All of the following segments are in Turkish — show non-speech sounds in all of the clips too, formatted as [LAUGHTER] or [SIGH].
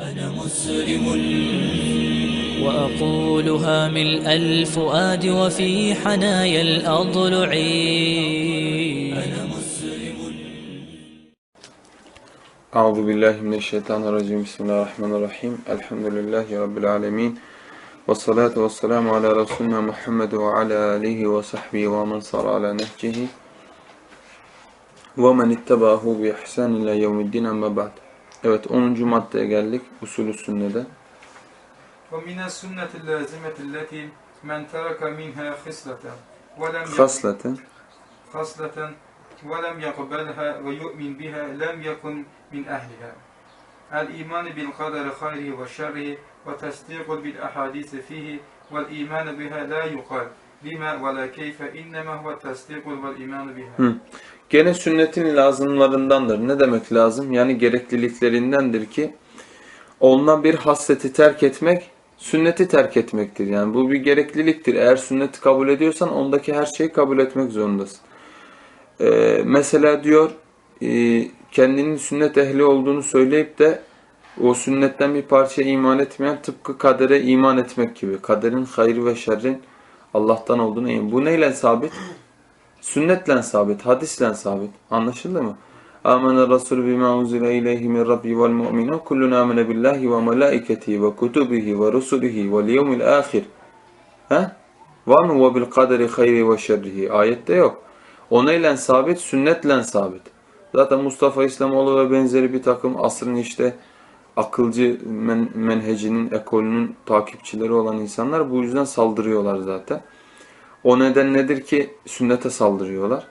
أنا مسلم. وأقولها ملء الفؤاد وفي حنايا الأضلع. أنا مسلم. أعوذ بالله من الشيطان الرجيم. بسم الله الرحمن الرحيم. الحمد لله رب العالمين. والصلاة والسلام على رسولنا محمد وعلى آله وصحبه ومن صار على نهجه ومن اتبعه بإحسان إلى يوم الدين. أما بعد. Evet 10. maddeye geldik usulü sünnede. ومن السنة اللازمة التي من ترك منها خصلة ولم Hasleten. خصلة ولم يقبلها ويؤمن بها لم يكن من أهلها الإيمان بالقدر خيره وشره وتصديق بالأحاديث فيه والإيمان بها لا يقال لما ولا كيف إنما هو التصديق والإيمان بها. Gene sünnetin lazımlarındandır. Ne demek lazım? Yani gerekliliklerindendir ki onunla bir hasleti terk etmek sünneti terk etmektir. Yani bu bir gerekliliktir. Eğer sünneti kabul ediyorsan ondaki her şeyi kabul etmek zorundasın. Ee, mesela diyor e, kendinin sünnet ehli olduğunu söyleyip de o sünnetten bir parça iman etmeyen tıpkı kadere iman etmek gibi. Kaderin hayrı ve şerrin Allah'tan olduğunu. Bu neyle sabit? Sünnetle sabit, hadisle sabit. Anlaşıldı mı? Min rabbi vel mu'minun kullun amene billahi ve melaiketihi ve kutubihi ve rusulihi vel yevmil ahir. He? Var mı? Ve bil kaderi hayri ve şerrihi. Ayette yok. Ona ile sabit, sünnetle sabit. Zaten Mustafa İslamoğlu ve benzeri bir takım asrın işte akılcı men menhecinin, ekolünün takipçileri olan insanlar bu yüzden saldırıyorlar zaten. O neden nedir ki sünnete saldırıyorlar?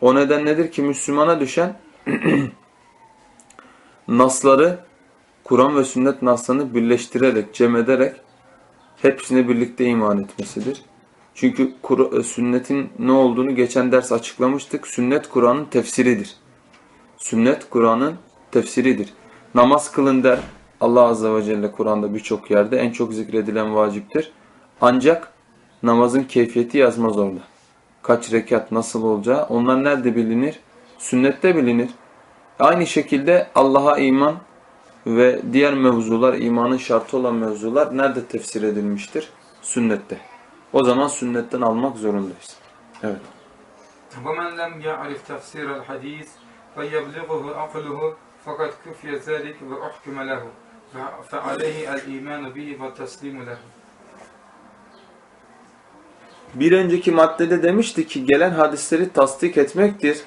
O neden nedir ki Müslümana düşen [CLEARS THROAT] nasları, Kur'an ve sünnet naslarını birleştirerek, cem ederek hepsine birlikte iman etmesidir. Çünkü e, sünnetin ne olduğunu geçen ders açıklamıştık. Sünnet Kur'an'ın tefsiridir. Sünnet Kur'an'ın tefsiridir. Namaz kılın der Allah Azze ve Celle Kur'an'da birçok yerde en çok zikredilen vaciptir. Ancak namazın keyfiyeti yazmaz orada. Kaç rekat nasıl olacağı onlar nerede bilinir? Sünnette bilinir. Aynı şekilde Allah'a iman ve diğer mevzular, imanın şartı olan mevzular nerede tefsir edilmiştir? Sünnette. O zaman sünnetten almak zorundayız. Evet. ومن لم يعرف تفسير الحديث فيبلغه عقله فقد كفي ذلك وأحكم له فعليه الإيمان به والتسليم له bir önceki maddede demişti ki gelen hadisleri tasdik etmektir.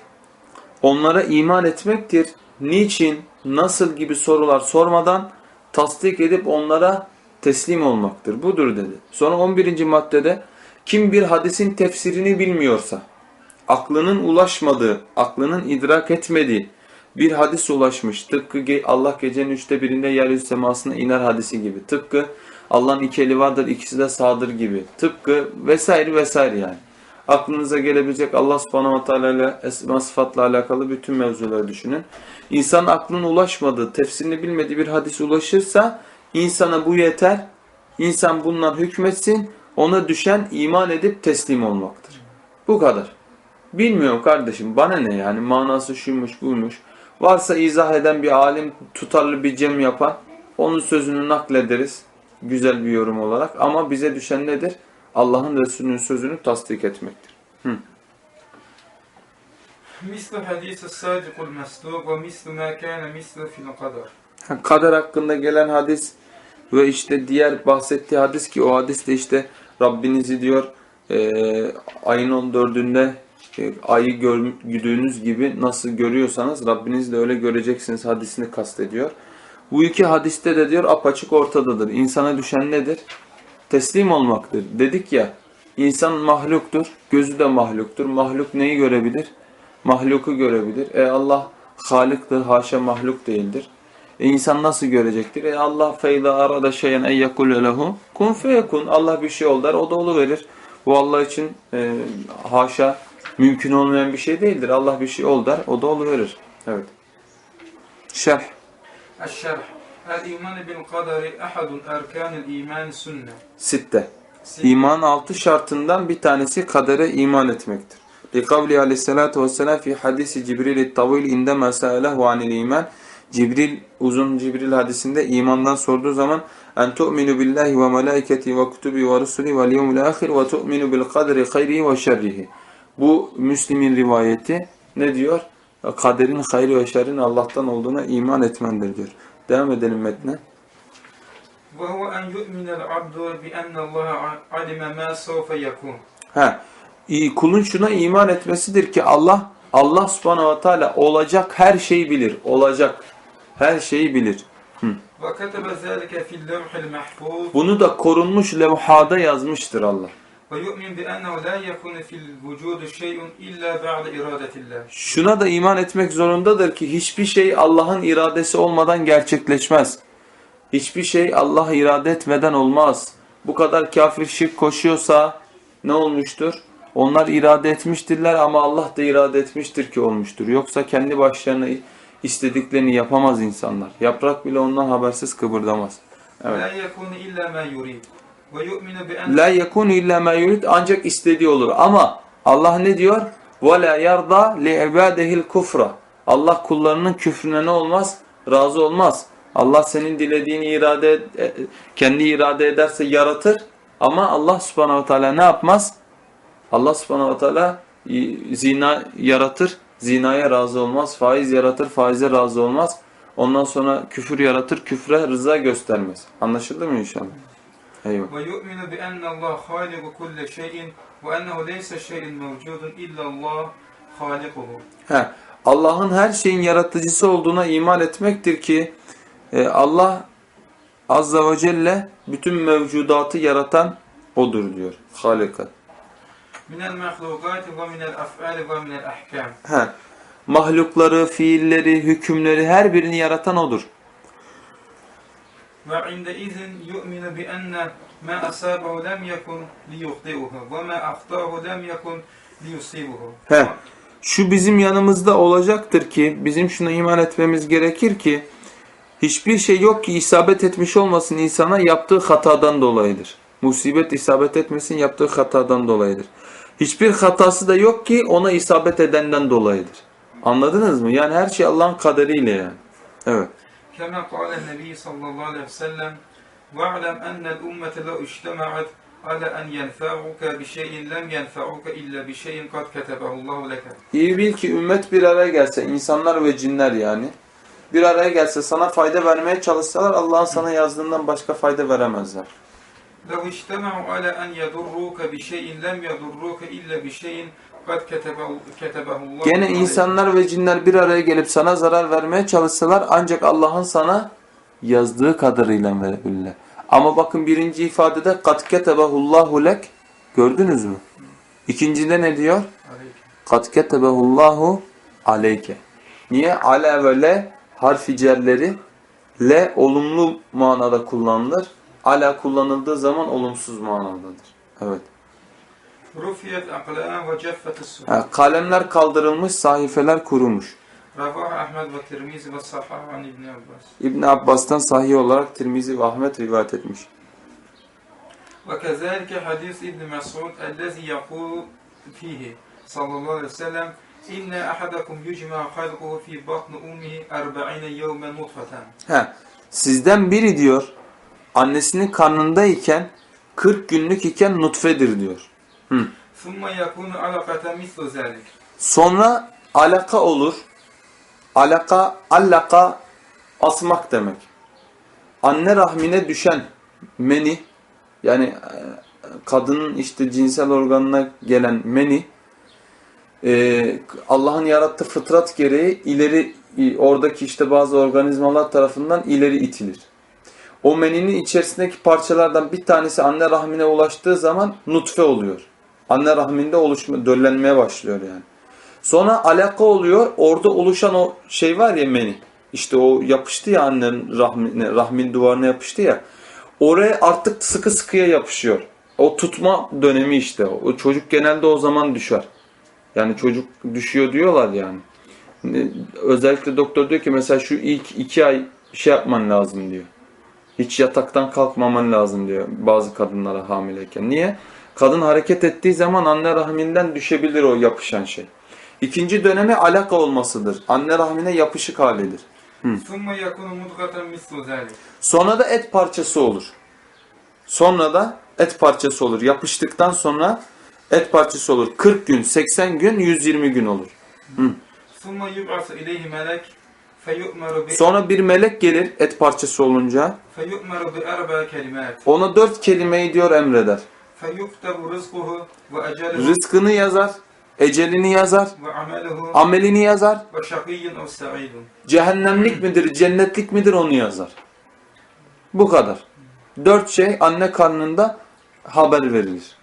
Onlara iman etmektir. Niçin, nasıl gibi sorular sormadan tasdik edip onlara teslim olmaktır. Budur dedi. Sonra 11. maddede kim bir hadisin tefsirini bilmiyorsa, aklının ulaşmadığı, aklının idrak etmediği bir hadis ulaşmış. Tıpkı Allah gecenin üçte birinde yeryüzü semasına iner hadisi gibi. Tıpkı Allah'ın iki eli vardır, ikisi de sağdır gibi. Tıpkı vesaire vesaire yani. Aklınıza gelebilecek Allah subhanahu wa ta'ala ile esma sıfatla alakalı bütün mevzuları düşünün. İnsan aklının ulaşmadığı, tefsirini bilmediği bir hadis ulaşırsa insana bu yeter. İnsan bundan hükmetsin. Ona düşen iman edip teslim olmaktır. Bu kadar. Bilmiyorum kardeşim bana ne yani manası şuymuş buymuş. Varsa izah eden bir alim tutarlı bir cem yapan onun sözünü naklederiz Güzel bir yorum olarak. Ama bize düşen nedir? Allah'ın Resulünün sözünü tasdik etmektir. Hı. Mislu hadisi sadikul mesduk ve mislu ma kana mislu fil kader. Kader hakkında gelen hadis ve işte diğer bahsettiği hadis ki o hadiste işte Rabbinizi diyor e, ayın 14'ünde e, ayı gördüğünüz gibi nasıl görüyorsanız Rabbiniz de öyle göreceksiniz hadisini kastediyor. Bu iki hadiste de diyor apaçık ortadadır. İnsana düşen nedir? Teslim olmaktır. Dedik ya insan mahluktur. Gözü de mahluktur. Mahluk neyi görebilir? Mahluku görebilir. E Allah halıktır. Haşa mahluk değildir. E insan nasıl görecektir? E Allah feyda arada şeyen en yekule lehu kun feyekun. Allah bir şey ol der. O da olu verir. Bu Allah için e, haşa mümkün olmayan bir şey değildir. Allah bir şey ol der. O da olu verir. Evet. Şerh. الشرح الإيمان بالقدر أحد أركان الإيمان سنة Sitte. İman altı şartından bir tanesi kadere iman etmektir. Li kavli aleyhissalatu vesselam fi hadisi Cibril tavil indema sa'alahu anil iman Cibril uzun Cibril hadisinde imandan sorduğu zaman en tu'minu billahi ve melaiketi ve kutubi ve rusuli vel yevmil ahir ve tu'minu bil kadri hayrihi ve şerrihi. Bu Müslim'in rivayeti ne diyor? Kaderin hayri ve şerrin Allah'tan olduğuna iman etmendir diyor. Devam edelim metne. وهو أن يؤمن العبد بأن الله علم ما سوف يكون He. İyi, Kulun şuna iman etmesidir ki Allah Allah subhanahu ve teala olacak her şeyi bilir. Olacak her şeyi bilir. وكتب ذلك في اللوح المحفوظ Bunu da korunmuş levhada yazmıştır Allah. ويؤمن بأنه لا يكون في الوجود شيء إلا بعد إرادة الله Şuna da iman etmek zorundadır ki hiçbir şey Allah'ın iradesi olmadan gerçekleşmez. Hiçbir şey Allah irade etmeden olmaz. Bu kadar kafir şirk koşuyorsa ne olmuştur? Onlar irade etmiştirler ama Allah da irade etmiştir ki olmuştur. Yoksa kendi başlarına istediklerini yapamaz insanlar. Yaprak bile ondan habersiz kıpırdamaz. Evet. La yekunu illa ma yurid ancak istediği olur. Ama Allah ne diyor? Ve la yarda li ibadihil kufra. Allah kullarının küfrüne ne olmaz? Razı olmaz. Allah senin dilediğini irade e, kendi irade ederse yaratır ama Allah Subhanahu ve Teala ne yapmaz? Allah Subhanahu ve Teala zina yaratır, zinaya razı olmaz. Faiz yaratır, faize razı olmaz. Ondan sonra küfür yaratır, küfre rıza göstermez. Anlaşıldı mı inşallah? Eyvallah. ويؤمن بأن الله خالق كل شيء وأنه ليس شيء موجود إلا الله خالقه He, Allah'ın her şeyin yaratıcısı olduğuna iman etmektir ki e, Allah Azza ve Celle bütün mevcudatı yaratan O'dur diyor. Halika. من المخلوقات ومن الأفعال ومن الأحكام He, mahlukları, fiilleri, hükümleri her birini yaratan O'dur. ve inde izin yu'minu bi enne ma asabahu lem yekun li yuhdi'uhu ve ma aftahu lem yekun li yusibuhu. He. Şu bizim yanımızda olacaktır ki bizim şuna iman etmemiz gerekir ki hiçbir şey yok ki isabet etmiş olmasın insana yaptığı hatadan dolayıdır. Musibet isabet etmesin yaptığı hatadan dolayıdır. Hiçbir hatası da yok ki ona isabet edenden dolayıdır. Anladınız mı? Yani her şey Allah'ın kaderiyle yani. Evet. كما قال النبي صلى الله عليه وسلم واعلم أن الأمة لو اجتمعت على أن ينفعوك بشيء لم ينفعوك إلا بشيء قد كتبه الله لك İyi bil ki ümmet bir araya gelse, insanlar ve cinler yani, bir araya gelse sana fayda vermeye çalışsalar Allah'ın sana yazdığından başka fayda veremezler. لو اجتمعوا على أن يضروك بشيء لم يضروك إلا بشيء Gene insanlar ve cinler bir araya gelip sana zarar vermeye çalışsalar ancak Allah'ın sana yazdığı kadarıyla verebilirler. Ama bakın birinci ifadede kat ketebehullahu lek gördünüz mü? İkincide ne diyor? Kat ketebehullahu aleyke. Niye? Ale ve le harfi cerleri le olumlu manada kullanılır. Ala kullanıldığı zaman olumsuz manadadır. Evet. Rufiyet aklam ve ceffetis suhuf. Kalemler kaldırılmış, sahifeler kurumuş. Ravah Ahmed ve Tirmizi ve Sahahan İbn Abbas. İbn Abbas'tan sahih olarak Tirmizi ve Ahmet rivayet etmiş. Ve kezalike hadis İbn Mes'ud ellezî yakûl fihi sallallahu aleyhi ve sellem İnne ahadakum yucma halquhu fi batni ummihi 40 yevmen nutfeten. He. Sizden biri diyor annesinin karnındayken 40 günlük iken nutfedir diyor. ثم يكون علقة مثل ذلك Sonra alaka olur. Alaka, allaka asmak demek. Anne rahmine düşen meni yani e, kadının işte cinsel organına gelen meni e, Allah'ın yarattığı fıtrat gereği ileri i- oradaki işte bazı organizmalar tarafından ileri itilir. O meninin içerisindeki parçalardan bir tanesi anne rahmine ulaştığı zaman nutfe oluyor. Anne rahminde oluşma, döllenmeye başlıyor yani. Sonra alaka oluyor. Orada oluşan o şey var ya meni. İşte o yapıştı ya annenin rahmine, rahmin duvarına yapıştı ya. Oraya artık sıkı sıkıya yapışıyor. O tutma dönemi işte. O çocuk genelde o zaman düşer. Yani çocuk düşüyor diyorlar yani. Özellikle doktor diyor ki mesela şu ilk iki ay şey yapman lazım diyor. Hiç yataktan kalkmaman lazım diyor bazı kadınlara hamileyken. Niye? Kadın hareket ettiği zaman anne rahminden düşebilir o yapışan şey. İkinci dönemi alaka olmasıdır. Anne rahmine yapışık halidir. Sonra da et parçası olur. Sonra da et parçası olur. Yapıştıktan sonra et parçası olur. 40 gün, 80 gün, 120 gün olur. Sonra bir melek gelir et parçası olunca. Ona dört kelimeyi diyor emreder. Rızkını yazar, ecelini yazar, amelini yazar. Cehennemlik midir, cennetlik midir onu yazar. Bu kadar. Dört şey anne karnında haber verilir.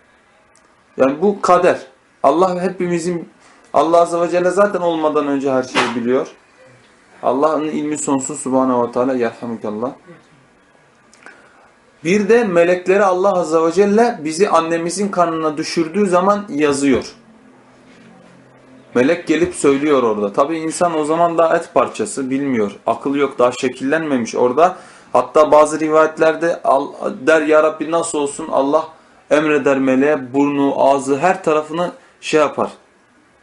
Yani bu kader. Allah hepimizin, Allah Azze ve Celle zaten olmadan önce her şeyi biliyor. Allah'ın ilmi sonsuz Subhanahu ve Teala. Yerhamukallah. Bir de melekleri Allah Azze ve Celle bizi annemizin karnına düşürdüğü zaman yazıyor. Melek gelip söylüyor orada. Tabi insan o zaman daha et parçası bilmiyor. Akıl yok daha şekillenmemiş orada. Hatta bazı rivayetlerde der ya Rabbi nasıl olsun Allah emreder meleğe burnu, ağzı her tarafını şey yapar.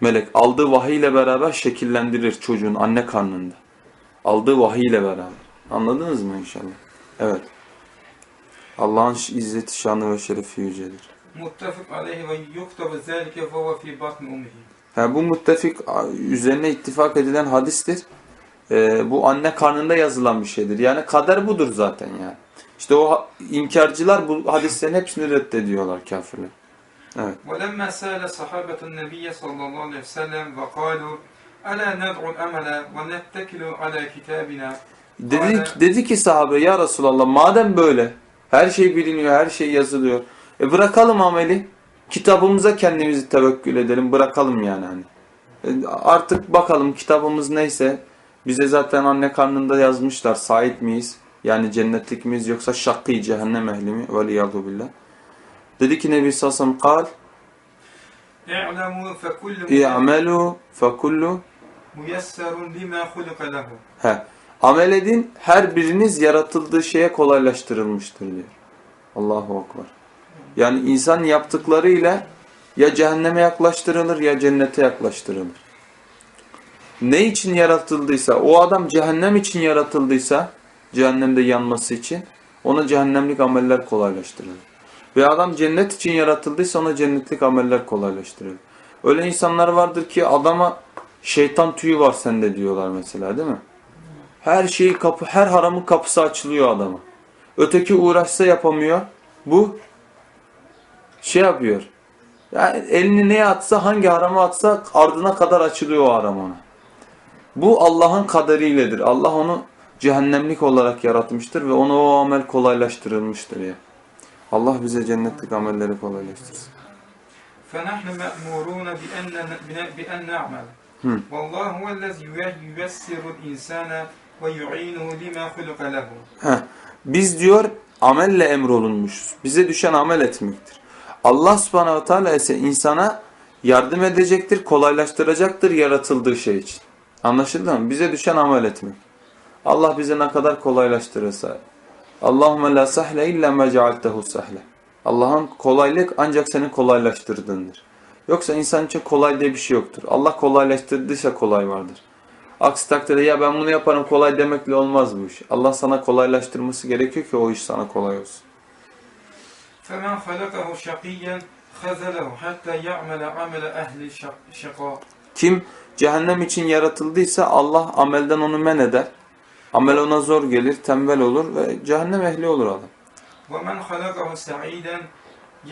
Melek aldığı vahiy ile beraber şekillendirir çocuğun anne karnında. Aldığı vahiy ile beraber. Anladınız mı inşallah? Evet. Allah'ın izzeti, şanı ve şerefi yücedir. متفق عليه ويكتب ذلك فهو في بطن أمه Yani bu muttefik üzerine ittifak edilen hadistir. Ee, bu anne karnında yazılan bir şeydir. Yani kader budur zaten yani. İşte o ha- inkarcılar bu hadislerin hepsini reddediyorlar kafirler. Evet. ولما سأل صحابة النبي صلى الله عليه وسلم وقالوا ألا ندعو الأمل ونتكل على كتابنا Dedi, dedi ki sahabe ya Resulallah madem böyle her şey biliniyor, her şey yazılıyor. E bırakalım ameli. Kitabımıza kendimizi tevekkül edelim. Bırakalım yani hani. E artık bakalım kitabımız neyse. Bize zaten anne karnında yazmışlar. Sahip miyiz? Yani cennetlik miyiz yoksa şakkı cehennem ehli mi? Veliyadu billah. Dedi ki Nebi Sassam kal. İ'amelu fekullu müyesserun lima hulika lehu. Amel edin her biriniz yaratıldığı şeye kolaylaştırılmıştır diyor. Allahu Ekber. Yani insan yaptıklarıyla ya cehenneme yaklaştırılır ya cennete yaklaştırılır. Ne için yaratıldıysa, o adam cehennem için yaratıldıysa, cehennemde yanması için, ona cehennemlik ameller kolaylaştırılır. Ve adam cennet için yaratıldıysa ona cennetlik ameller kolaylaştırılır. Öyle insanlar vardır ki adama şeytan tüyü var sende diyorlar mesela değil mi? Her şeyi kapı, her haramın kapısı açılıyor adama. Öteki uğraşsa yapamıyor. Bu şey yapıyor. Yani elini neye atsa, hangi harama atsa ardına kadar açılıyor o haram ona. Bu Allah'ın kaderiyledir. Allah onu cehennemlik olarak yaratmıştır ve ona o amel kolaylaştırılmıştır ya. Allah bize cennetlik amelleri kolaylaştırsın. فنحن مأمورون بأن بأن نعمل Hmm. والله هو الذي ييسر الإنسان biz diyor amelle emrolunmuşuz. Bize düşen amel etmektir. Allah subhanahu teala ise insana yardım edecektir, kolaylaştıracaktır yaratıldığı şey için. Anlaşıldı mı? Bize düşen amel etmek. Allah bize ne kadar kolaylaştırırsa. Allahümme la sahle illa me cealtehu sahle. Allah'ın kolaylık ancak senin kolaylaştırdığındır. Yoksa insan için kolay diye bir şey yoktur. Allah kolaylaştırdıysa kolay vardır. Aksi takdirde ya ben bunu yaparım kolay demekle olmaz bu iş. Allah sana kolaylaştırması gerekiyor ki o iş sana kolay olsun. فمن خلقه شقيا خذله حتى يعمل عمل أهل الشق- الشقاء Kim cehennem için yaratıldıysa Allah amelden onu men eder. Amel ona zor gelir, tembel olur ve cehennem ehli olur adam. ومن خلقه سعيدا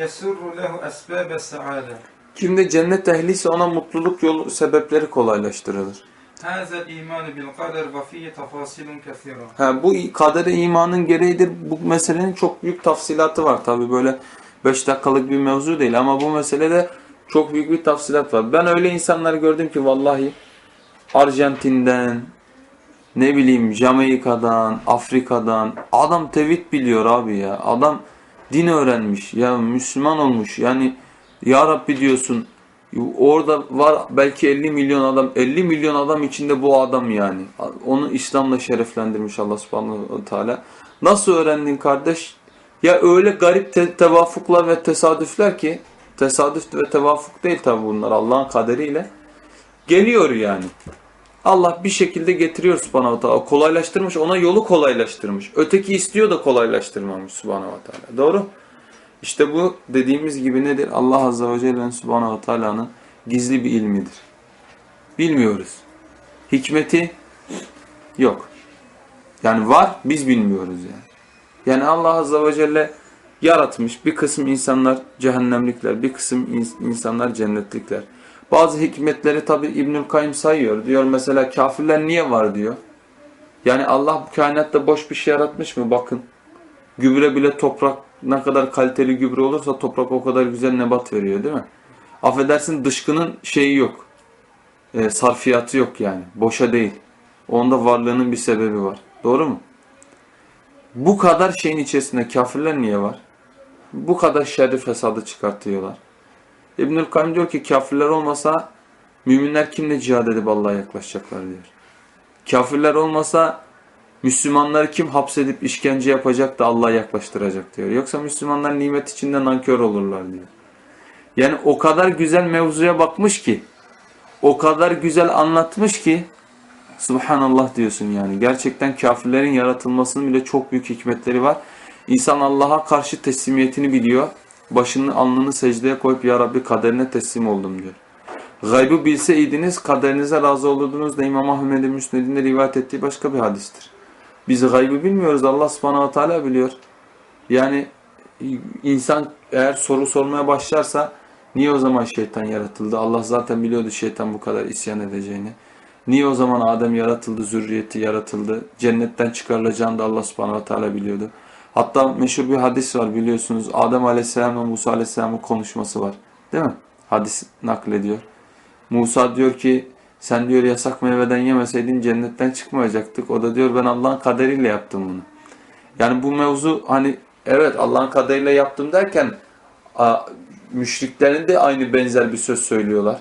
يسر له أسباب السعادة Kim de cennet ehliyse ona mutluluk yolu sebepleri kolaylaştırılır. Ha bu kadere imanın gereğidir. Bu meselenin çok büyük tafsilatı var. Tabi böyle 5 dakikalık bir mevzu değil ama bu meselede çok büyük bir tafsilat var. Ben öyle insanlar gördüm ki vallahi Arjantin'den, ne bileyim Jamaika'dan, Afrika'dan adam tevhid biliyor abi ya. Adam din öğrenmiş ya Müslüman olmuş. Yani ya Rabbi diyorsun orada var belki 50 milyon adam 50 milyon adam içinde bu adam yani. Onu İslam'la şereflendirmiş Allah subhanahu teala. Nasıl öğrendin kardeş? Ya öyle garip te- tevafuklar ve tesadüfler ki tesadüf ve tevafuk değil tabi bunlar Allah'ın kaderiyle. Geliyor yani. Allah bir şekilde getiriyor subhanahu teala. Kolaylaştırmış, ona yolu kolaylaştırmış. Öteki istiyor da kolaylaştırmamış subhanahu teala. Doğru? İşte bu dediğimiz gibi nedir? Allah azze ve celle'nin subhanahu teala'nın gizli bir ilmidir. Bilmiyoruz. Hikmeti yok. Yani var, biz bilmiyoruz yani. Yani Allah azze ve celle yaratmış. Bir kısım insanlar cehennemlikler, bir kısım ins- insanlar cennetlikler. Bazı hikmetleri tabi İbnül Kayyum sayıyor. Diyor mesela kafirler niye var diyor. Yani Allah bu kainatta boş bir şey yaratmış mı? Bakın. Gübre bile toprak ne kadar kaliteli gübre olursa toprak o kadar güzel nebat veriyor değil mi? Affedersin dışkının şeyi yok. E, sarfiyatı yok yani. Boşa değil. Onda varlığının bir sebebi var. Doğru mu? Bu kadar şeyin içerisinde kafirler niye var? Bu kadar şerri fesadı çıkartıyorlar. İbnül Kayyum diyor ki kafirler olmasa müminler kimle cihad edip Allah'a yaklaşacaklar diyor. Kafirler olmasa Müslümanları kim hapsedip işkence yapacak da Allah'a yaklaştıracak diyor. Yoksa Müslümanlar nimet içinde nankör olurlar diyor. Yani o kadar güzel mevzuya bakmış ki, o kadar güzel anlatmış ki, Subhanallah diyorsun yani. Gerçekten kafirlerin yaratılmasının bile çok büyük hikmetleri var. İnsan Allah'a karşı teslimiyetini biliyor. Başını alnını secdeye koyup Ya Rabbi kaderine teslim oldum diyor. Gaybı bilseydiniz kaderinize razı olurdunuz da İmam Ahmed'in Müsned'inde rivayet ettiği başka bir hadistir. Biz gaybı bilmiyoruz. Allah subhanahu teala biliyor. Yani insan eğer soru sormaya başlarsa niye o zaman şeytan yaratıldı? Allah zaten biliyordu şeytan bu kadar isyan edeceğini. Niye o zaman Adem yaratıldı, zürriyeti yaratıldı? Cennetten çıkarılacağını da Allah subhanahu teala biliyordu. Hatta meşhur bir hadis var biliyorsunuz. Adem aleyhisselam ve Musa aleyhisselamın konuşması var. Değil mi? Hadis naklediyor. Musa diyor ki sen diyor yasak meyveden yemeseydin cennetten çıkmayacaktık. O da diyor ben Allah'ın kaderiyle yaptım bunu. Yani bu mevzu hani evet Allah'ın kaderiyle yaptım derken müşriklerin de aynı benzer bir söz söylüyorlar.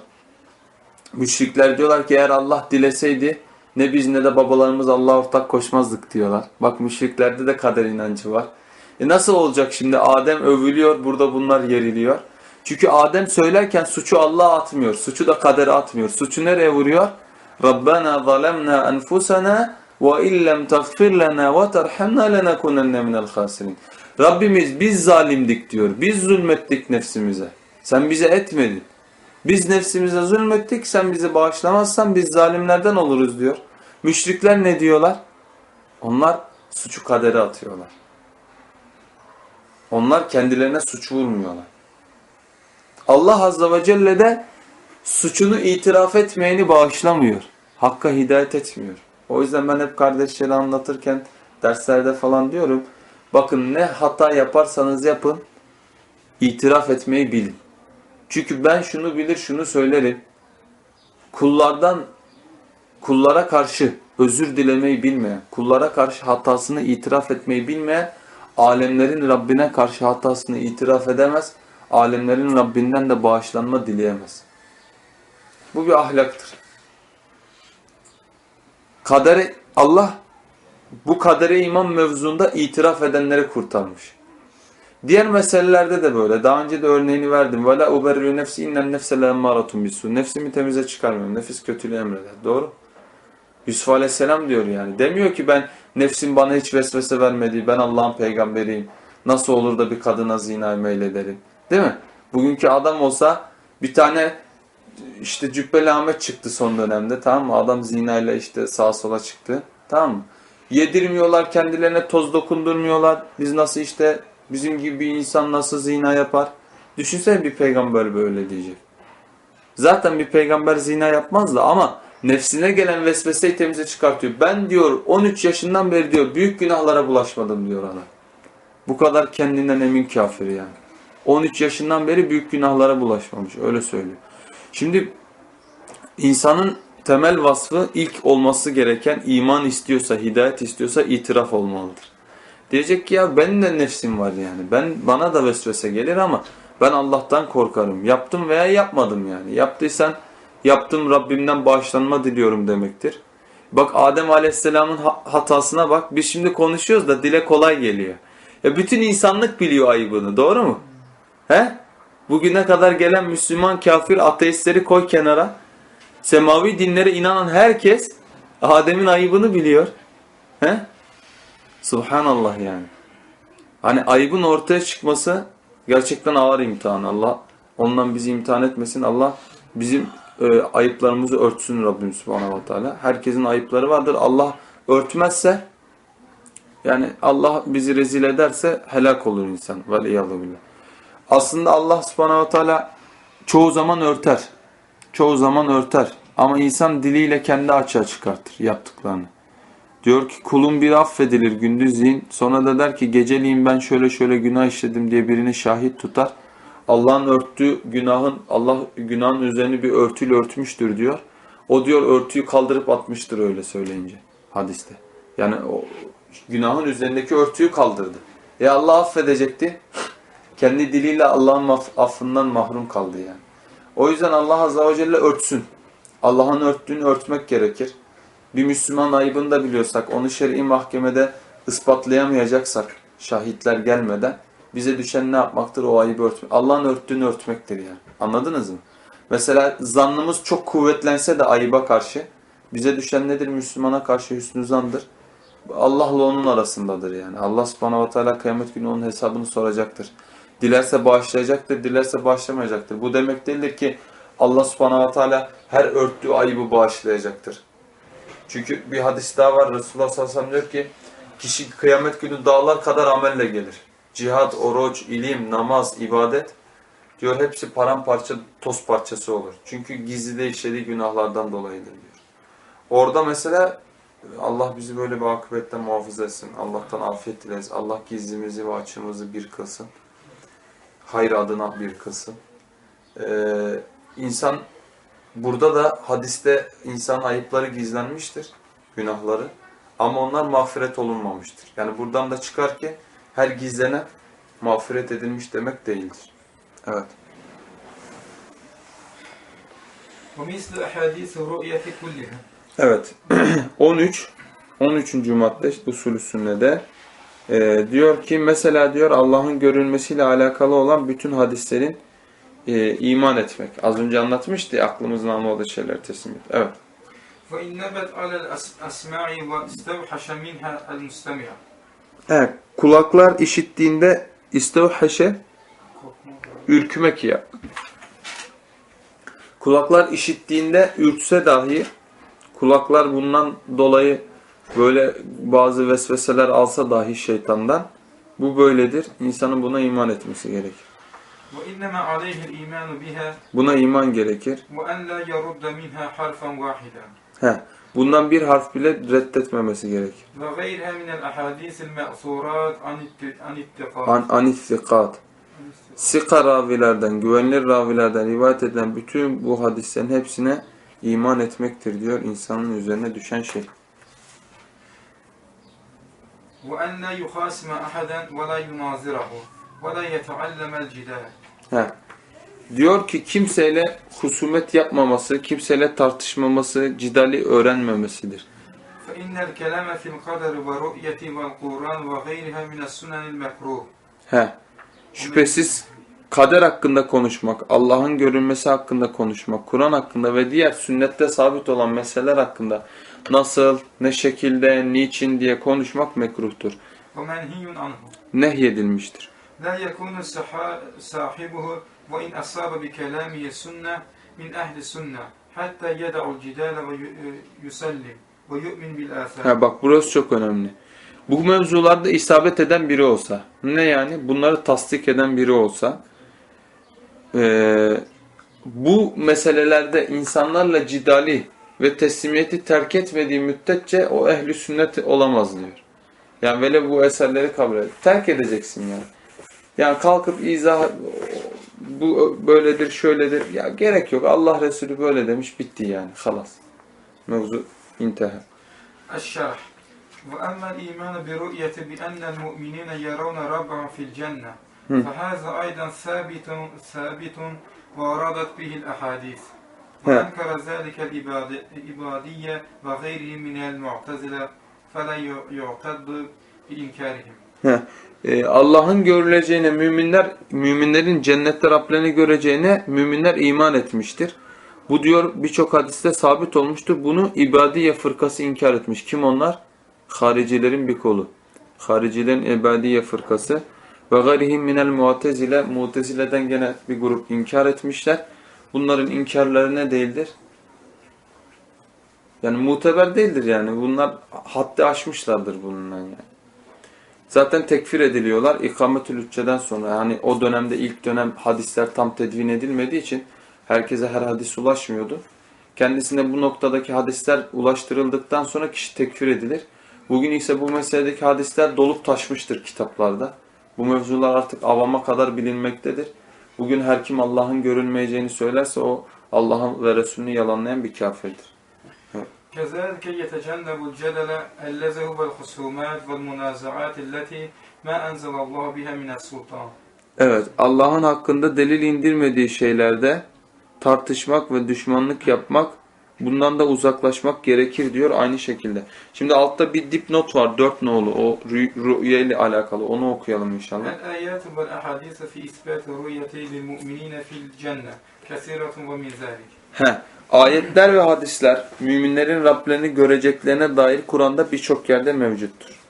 Müşrikler diyorlar ki eğer Allah dileseydi ne biz ne de babalarımız Allah'a ortak koşmazdık diyorlar. Bak müşriklerde de kader inancı var. E nasıl olacak şimdi Adem övülüyor burada bunlar yeriliyor. Çünkü Adem söylerken suçu Allah'a atmıyor. Suçu da kadere atmıyor. Suçu nereye vuruyor? Rabbena zalemna enfusana ve illem tagfir lana ve terhamna lenekunenne minel khasirin. Rabbimiz biz zalimdik diyor. Biz zulmettik nefsimize. Sen bize etmedin. Biz nefsimize zulmettik. Sen bizi bağışlamazsan biz zalimlerden oluruz diyor. Müşrikler ne diyorlar? Onlar suçu kadere atıyorlar. Onlar kendilerine suç vurmuyorlar. Allah Azze ve Celle de suçunu itiraf etmeyeni bağışlamıyor. Hakka hidayet etmiyor. O yüzden ben hep kardeşleri anlatırken derslerde falan diyorum. Bakın ne hata yaparsanız yapın itiraf etmeyi bilin. Çünkü ben şunu bilir şunu söylerim. Kullardan kullara karşı özür dilemeyi bilmeyen, kullara karşı hatasını itiraf etmeyi bilmeyen alemlerin Rabbine karşı hatasını itiraf edemez alemlerin Rabbinden de bağışlanma dileyemez. Bu bir ahlaktır. Kadere Allah bu kadere iman mevzunda itiraf edenleri kurtarmış. Diğer meselelerde de böyle. Daha önce de örneğini verdim. Uberri nefsi innen nefse la emmaratun bisu. Nefsimi temize çıkarmıyorum. Nefis kötülüğü emreder. Doğru. Yusuf Aleyhisselam diyor yani. Demiyor ki ben nefsim bana hiç vesvese vermedi. Ben Allah'ın peygamberiyim. Nasıl olur da bir kadına zina meylederim. Değil mi? Bugünkü adam olsa bir tane işte Cübbeli Ahmet çıktı son dönemde tamam mı? Adam zinayla işte sağa sola çıktı. Tamam mı? Yedirmiyorlar kendilerine toz dokundurmuyorlar. Biz nasıl işte bizim gibi bir insan nasıl zina yapar? Düşünsene bir peygamber böyle diyecek. Zaten bir peygamber zina yapmaz da ama nefsine gelen vesveseyi temize çıkartıyor. Ben diyor 13 yaşından beri diyor büyük günahlara bulaşmadım diyor adam. Bu kadar kendinden emin kafir yani. 13 yaşından beri büyük günahlara bulaşmamış. Öyle söylüyor. Şimdi insanın temel vasfı ilk olması gereken iman istiyorsa, hidayet istiyorsa itiraf olmalıdır. Diyecek ki ya benim de nefsim var yani. Ben bana da vesvese gelir ama ben Allah'tan korkarım. Yaptım veya yapmadım yani. Yaptıysan yaptım Rabbimden bağışlanma diliyorum demektir. Bak Adem Aleyhisselam'ın hatasına bak. Biz şimdi konuşuyoruz da dile kolay geliyor. Ya bütün insanlık biliyor ayıbını. Doğru mu? He? Bugüne kadar gelen Müslüman, kafir, ateistleri koy kenara. Semavi dinlere inanan herkes Adem'in ayıbını biliyor. He? Subhanallah yani. Hani ayıbın ortaya çıkması gerçekten ağır imtihan. Allah ondan bizi imtihan etmesin. Allah bizim e, ayıplarımızı örtsün Rabbim Subhanahu ve Teala. Herkesin ayıpları vardır. Allah örtmezse yani Allah bizi rezil ederse helak olur insan. Veliyallahu billah. Aslında Allah Subhanahu Teala çoğu zaman örter. Çoğu zaman örter. Ama insan diliyle kendi açığa çıkartır yaptıklarını. Diyor ki kulum bir affedilir gündüzleyin. Sonra da der ki geceliğin ben şöyle şöyle günah işledim diye birini şahit tutar. Allah'ın örttüğü günahın Allah günahın üzerini bir örtüyle örtmüştür diyor. O diyor örtüyü kaldırıp atmıştır öyle söyleyince hadiste. Yani o günahın üzerindeki örtüyü kaldırdı. E Allah affedecekti. Kendi diliyle Allah'ın affından mahrum kaldı yani. O yüzden Allah Azze ve Celle örtsün. Allah'ın örttüğünü örtmek gerekir. Bir Müslüman ayıbını da biliyorsak, onu şer'i mahkemede ispatlayamayacaksak, şahitler gelmeden bize düşen ne yapmaktır? O ayıbı örtmek. Allah'ın örttüğünü örtmektir yani. Anladınız mı? Mesela zannımız çok kuvvetlense de ayıba karşı, bize düşen nedir? Müslümana karşı hüsnü zandır. Allah'la onun arasındadır yani. Allah subhanahu ve teala kıyamet günü onun hesabını soracaktır. Dilerse bağışlayacaktır, dilerse bağışlamayacaktır. Bu demek değildir ki Allah subhanahu ve teala her örttüğü ayıbı bağışlayacaktır. Çünkü bir hadis daha var. Resulullah sallallahu aleyhi ve sellem diyor ki kişi kıyamet günü dağlar kadar amelle gelir. Cihad, oruç, ilim, namaz, ibadet diyor hepsi paramparça, toz parçası olur. Çünkü gizlide işlediği günahlardan dolayıdır diyor. Orada mesela Allah bizi böyle bir akıbetten muhafaza etsin. Allah'tan afiyet dileriz. Allah gizlimizi ve açığımızı bir kılsın hayır adına bir kılsın. Ee, insan burada da hadiste insan ayıpları gizlenmiştir, günahları. Ama onlar mağfiret olunmamıştır. Yani buradan da çıkar ki her gizlenen mağfiret edilmiş demek değildir. Evet. Evet. [CLEARS THROAT] 13 13. madde işte usulü sünnede e, diyor ki mesela diyor Allah'ın görülmesiyle alakalı olan bütün hadislerin e, iman etmek. Az önce anlatmıştı aklımızın anladığı şeyler teslim et. Evet. Evet, kulaklar işittiğinde istevhaşe ürkmek ya. Kulaklar işittiğinde ürkse dahi kulaklar bundan dolayı Böyle bazı vesveseler alsa dahi şeytandan bu böyledir. İnsanın buna iman etmesi gerekir. Buna iman gerekir. He, bundan bir harf bile reddetmemesi gerekir. An, anittikat. Sika ravilerden, güvenilir ravilerden rivayet edilen bütün bu hadislerin hepsine iman etmektir diyor insanın üzerine düşen şey. وأن لا يخاصم أحدا ولا يناظره ولا يتعلم الجدال He. Diyor ki kimseyle husumet yapmaması, kimseyle tartışmaması, cidali öğrenmemesidir. فإن الكلام في القدر والرؤية والقرآن وغيرها من السنن المكروه He. Şüphesiz kader hakkında konuşmak, Allah'ın görünmesi hakkında konuşmak, Kur'an hakkında ve diğer sünnette sabit olan meseleler hakkında nasıl, ne şekilde, niçin diye konuşmak mekruhtur. Nehyedilmiştir. La yekunu sahibuhu ve in asaba bi kelamihi sunne min ehli sunne hatta yeda'ul cidale ve yusallim ve yu'min bil Ha bak burası çok önemli. Bu mevzularda isabet eden biri olsa, ne yani bunları tasdik eden biri olsa, e, bu meselelerde insanlarla cidali ve teslimiyeti terk etmediği müddetçe o ehli sünnet olamaz diyor. Yani böyle bu eserleri kabul et. Terk edeceksin yani. Yani kalkıp izah bu böyledir, şöyledir. Ya gerek yok. Allah Resulü böyle demiş, bitti yani. Halas. Mevzu intiha. الشرح وأما الإيمان برؤية بأن المؤمنين يرون ربهم في الجنة هم. فهذا أيضا ثابت ثابت ووردت به الأحاديث ها. وأنكر ذلك الإباد- الإبادية وغيرهم من المعتزلة فلا ي- يعتد بإنكارهم Heh. Ee, Allah'ın görüleceğine müminler müminlerin cennette Rablerini göreceğine müminler iman etmiştir. Bu diyor birçok hadiste sabit olmuştur. Bunu İbadiye fırkası inkar etmiş. Kim onlar? Haricilerin bir kolu. Haricilerin İbadiye fırkası. Ve garihim minel muatezile. Mutezile'den gene bir grup inkar etmişler. Bunların inkarları ne değildir? Yani muteber değildir yani. Bunlar haddi aşmışlardır bununla yani. Zaten tekfir ediliyorlar ikametül hücceden sonra. Yani o dönemde ilk dönem hadisler tam tedvin edilmediği için herkese her hadis ulaşmıyordu. Kendisine bu noktadaki hadisler ulaştırıldıktan sonra kişi tekfir edilir. Bugün ise bu meseledeki hadisler dolup taşmıştır kitaplarda. Bu mevzular artık avama kadar bilinmektedir. Bugün her kim Allah'ın görülmeyeceğini söylerse o Allah'ın ve Resulünü yalanlayan bir kafirdir. كذلك يتجنب الجدل اللذه والخصومات والمنازعات التي ما أنزل الله بها من السلطان Evet, Allah'ın hakkında delil indirmediği şeylerde tartışmak ve düşmanlık yapmak, Bundan da uzaklaşmak gerekir diyor aynı şekilde. Şimdi altta bir dipnot var dört nolu o rüya ile alakalı onu okuyalım inşallah. He, ayetler ve hadisler müminlerin Rablerini göreceklerine dair Kur'an'da birçok yerde mevcuttur.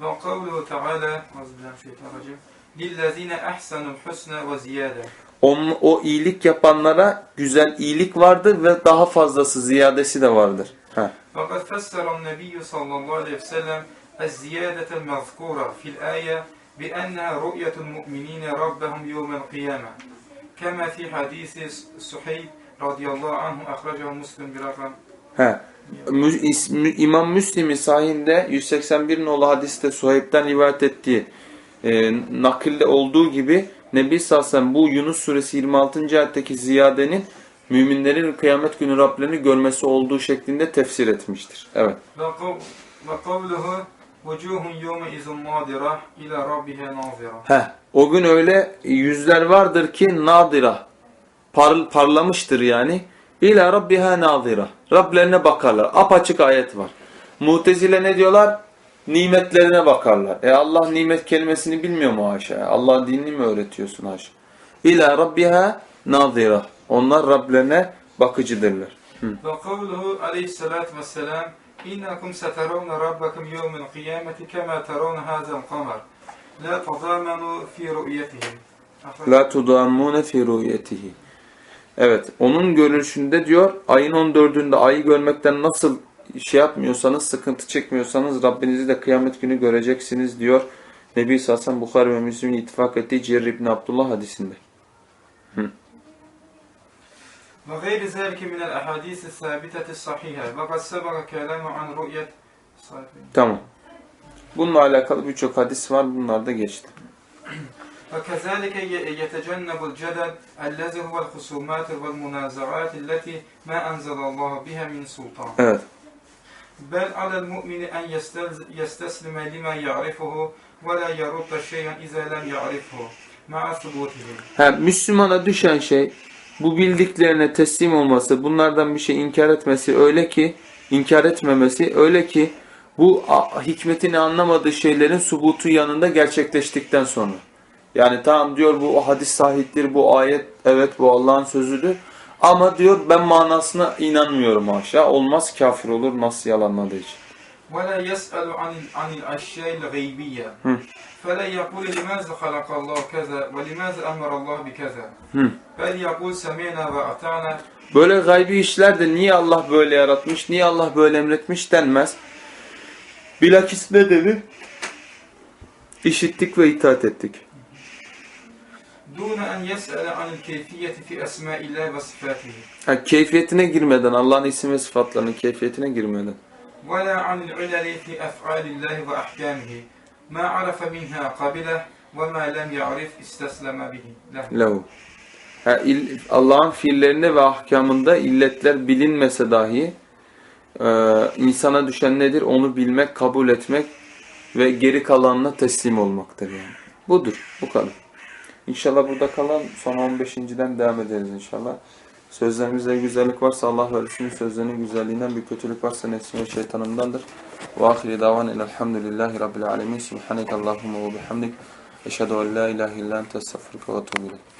Ve kavlu teala, azbillah şeytan racim, lillezine ahsanul husna ve ziyade Onun, o iyilik yapanlara güzel iyilik vardır ve daha fazlası ziyadesi de vardır. He. وقد فسر النبي صلى الله عليه وسلم الزيادة المذكورة في الآية بأنها رؤية المؤمنين ربهم يوم القيامة كما في حديث صحيح رضي الله عنه أخرجه مسلم برقم He. Mü- İsmi- İmam Müslim'in sahihinde 181 nolu hadiste Suheyb'den rivayet ettiği e, nakilde olduğu gibi Nebi Salsem bu Yunus suresi 26. ayetteki ziyadenin müminlerin kıyamet günü Rablerini görmesi olduğu şeklinde tefsir etmiştir. Evet. Heh, o gün öyle yüzler vardır ki nadira par, parlamıştır yani. İla rabbiha nadira. Rablerine bakarlar. Apaçık ayet var. Mutezile ne diyorlar? nimetlerine bakarlar. E Allah nimet kelimesini bilmiyor mu haşa? Allah dinini mi öğretiyorsun haşa? İlâ rabbiha nazira. Onlar Rablerine bakıcıdırlar. Ve kavluhu aleyhissalatü vesselam İnnekum seterevne rabbakum yevmil kıyameti kema terevne hazel kamer. La tadamenu fi rü'yetihi. La tudamune fi rü'yetihi. Evet, onun görüşünde diyor, ayın 14'ünde ayı görmekten nasıl şey yapmıyorsanız, sıkıntı çekmiyorsanız Rabbinizi de kıyamet günü göreceksiniz diyor. Nebi Sassan Bukhari ve Müslim'in ittifak ettiği Cerr ibn Abdullah hadisinde. وغير ذلك من الأحاديث الثابتة الصحيحة وقد سبق كلام عن رؤية Tamam. Bununla alakalı birçok hadis var. Bunlar da geçti. وكذلك ي- يتجنب الجدل الذي هو الخصومات والمنازعات التي ما أنزل الله بها من سلطان Evet. Bel alel mu'mini en yesteslime limen ya'rifuhu ve la yarudda şeyen izelem ya'rifuhu. Ha, Müslümana düşen şey bu bildiklerine teslim olması, bunlardan bir şey inkar etmesi öyle ki, inkar etmemesi öyle ki bu hikmetini anlamadığı şeylerin subutu yanında gerçekleştikten sonra. Yani tamam diyor bu hadis sahiptir, bu ayet evet bu Allah'ın sözüdür. Ama diyor ben manasına inanmıyorum haşa. Olmaz kafir olur nasıl yalanladığı için. ولا يسأل عن عن الأشياء الغيبية Hı. فلا يقول لماذا خلق الله كذا ولماذا أمر الله بكذا Hı. بل يقول سمعنا وأطعنا Böyle gaybi işlerde niye Allah böyle yaratmış, niye Allah böyle emretmiş denmez. Bilakis ne denir? İşittik ve itaat ettik. dûne en yes'ele anil keyfiyeti fi esmâillâhi ve sıfâtihi. Ha, keyfiyetine girmeden, Allah'ın isim ve sıfatlarının keyfiyetine girmeden. Ve lâ anil uleli fi ef'âlillâhi ve ahkâmihi. Mâ arafe minhâ kabileh ve mâ lem ya'rif istesleme bihi. Lehu. Allah'ın fiillerinde ve ahkamında illetler bilinmese dahi e, insana düşen nedir? Onu bilmek, kabul etmek ve geri kalanına teslim olmaktır yani. Budur, bu kadar. İnşallah burada kalan son 15.den devam ederiz inşallah. Sözlerimizde güzellik varsa Allah ve sözlerinin güzelliğinden bir kötülük varsa nefsim ve şeytanımdandır. Ve ahiri davan elhamdülillahi rabbil alemin. Subhaneke Allahumma ve bihamdik. Eşhedü en la ilahe illa ente estağfiruke ve etûbü.